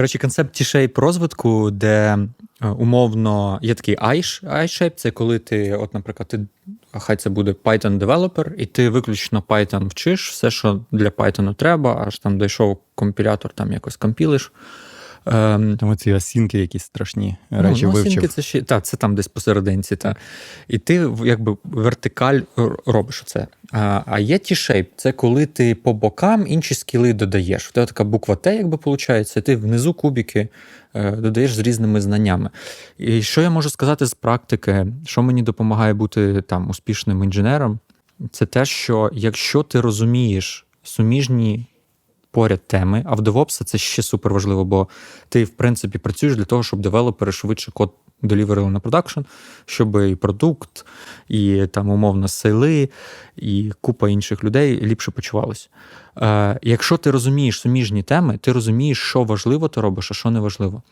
Коротше, концепт T-shape розвитку, де е, умовно є такий I-shape, це коли ти, от, наприклад, ти хай це буде Python девелопер, і ти виключно Python вчиш, все, що для Python треба, аж там дійшов компілятор, там якось компілиш. Ем, Тому ці осінки якісь страшні Ну, речі ну, вивчив. осінки це ще та, це там десь посерединці. Та. І ти якби вертикаль робиш це. А, а є T-shape, це коли ти по бокам інші скіли додаєш. В тебе така буква Т, якби виходить, ти внизу кубики е, додаєш з різними знаннями. І що я можу сказати з практики, що мені допомагає бути там успішним інженером, це те, що якщо ти розумієш суміжні поряд теми, а в DevOps це ще супер важливо, бо ти, в принципі, працюєш для того, щоб девелопери швидше код деліверили на продакшн, щоб і продукт, і там умовно сейли, і купа інших людей ліпше почувалися. Е, якщо ти розумієш суміжні теми, ти розумієш, що важливо ти робиш, а що не важливо.